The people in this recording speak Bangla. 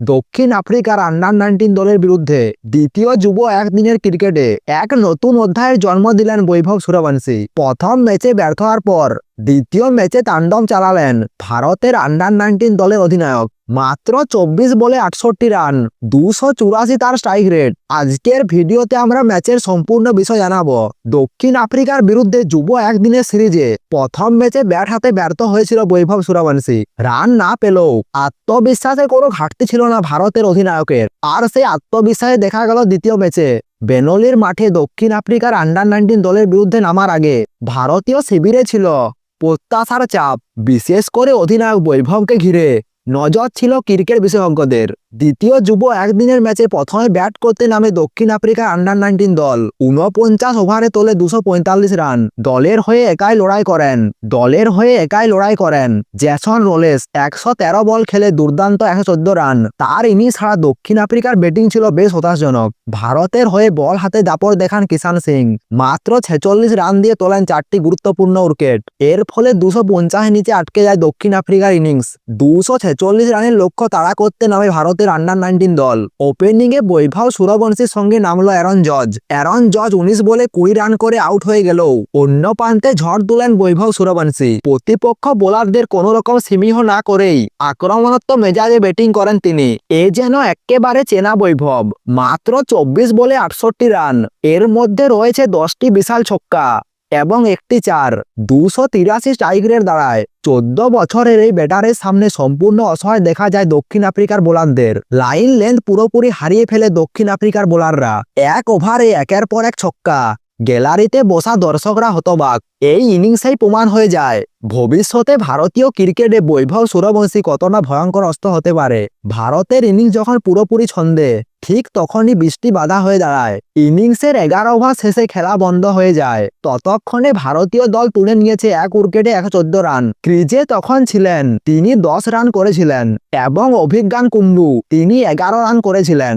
দক্ষিণ আফ্রিকার আন্ডার নাইনটিন দলের বিরুদ্ধে দ্বিতীয় যুব একদিনের ক্রিকেটে এক নতুন অধ্যায়ের জন্ম দিলেন বৈভব সূর্যবংশী প্রথম ম্যাচে ব্যর্থ হওয়ার পর দ্বিতীয় ম্যাচে তাণ্ডব চালালেন ভারতের আন্ডার নাইনটিন দলের অধিনায়ক। মাত্র চব্বিশ বলে আটষট্টি রান দুশো চুরাশি তার স্ট্রাইক রেট আজকের ভিডিওতে আমরা ম্যাচের সম্পূর্ণ বিষয় জানাব। দক্ষিণ আফ্রিকার বিরুদ্ধে যুব একদিনের সিরিজে প্রথম ম্যাচে ব্যাট হাতে ব্যর্থ হয়েছিল বৈভব সূর্যবংশী রান না পেলেও আত্মবিশ্বাসের কোনো ঘাটতি ছিল না ভারতের অধিনায়কের আর সেই আত্মবিশ্বাসে দেখা গেল দ্বিতীয় ম্যাচে বেনলির মাঠে দক্ষিণ আফ্রিকার আন্ডার নাইনটিন দলের বিরুদ্ধে নামার আগে ভারতীয় শিবিরে ছিল প্রত্যাশার চাপ। বিশেষ করে অধিনায়ক বৈভবকে ঘিরে নজর ছিল ক্রিকেট বিশেষজ্ঞদের। দ্বিতীয় যুব একদিনের ম্যাচে প্রথমে ব্যাট করতে নামে দক্ষিণ আফ্রিকার আন্ডার নাইনটিন দল। উনপঞ্চাশ ওভারে তোলে দুশো রান। দলের হয়ে একাই লড়াই করেন। দলের হয়ে একাই লড়াই করেন। জ্যাসন রোলেস একশো তেরো বল খেলে দুর্দান্ত একশো চোদ্দ রান। তার ইনিংস ছাড়া দক্ষিণ আফ্রিকার ব্যাটিং ছিল বেশ হতাশজনক। ভারতের হয়ে বল হাতে দাপট দেখান কিষান সিং। মাত্র ছেচল্লিশ রান দিয়ে তোলেন চারটি গুরুত্বপূর্ণ উইকেট। এর ফলে দুশো নিচে আটকে যায় দক্ষিণ আফ্রিকার ইনিংস দুশো রানের লক্ষ্য তাড়া করতে নামে ভারতের আন্ডার নাইনটিন দল। ওপেনিংয়ে বৈভব সূর্যবংশীর সঙ্গে নামলো অ্যারন জজ। অ্যারন জজ উনিশ বলে কুড়ি রান করে আউট হয়ে গেল অন্য প্রান্তে ঝড় তুলেন বৈভব সূর্যবংশী প্রতিপক্ষ বোলারদের কোনো রকম সিমিহ না করেই আক্রমণাত্মক মেজাজে ব্যাটিং করেন তিনি। এ যেন একেবারে চেনা বৈভব। মাত্র চব্বিশ বলে আটষট্টি রান এর মধ্যে রয়েছে দশটি বিশাল ছক্কা। এবং একটি চার। দুশো তিরাশি স্ট্রাইক রেট দাঁড়ায় চোদ্দ বছরের এই ব্যাটারের সামনে সম্পূর্ণ অসহায় দেখা যায় দক্ষিণ আফ্রিকার বোলারদের। লাইন লেন্থ পুরোপুরি হারিয়ে ফেলে দক্ষিণ আফ্রিকার বোলাররা। এক ওভারে একের পর এক ছক্কা। গ্যালারিতে বসা দর্শকরা হতবাক। এই ইনিংসেই প্রমাণ হয়ে যায়, ভবিষ্যতে ভারতীয় ক্রিকেটে বৈভব সূর্যবংশী কতটা ভয়ঙ্কর অস্ত্র হতে পারে। ভারতের ইনিংস যখন পুরোপুরি ছন্দে ঠিক তখনই বৃষ্টি বাধা হয়ে দাঁড়ায়। ইনিংসের এগারো ওভার শেষে খেলা বন্ধ হয়ে যায়। ততক্ষণে ভারতীয় দল তুলে নিয়েছে এক উইকেটে একশো চোদ্দ রান। ক্রিজে তখন ছিলেন, তিনি দশ রান করেছিলেন এবং অভিজ্ঞান কুম্বু, তিনি এগারো রান করেছিলেন।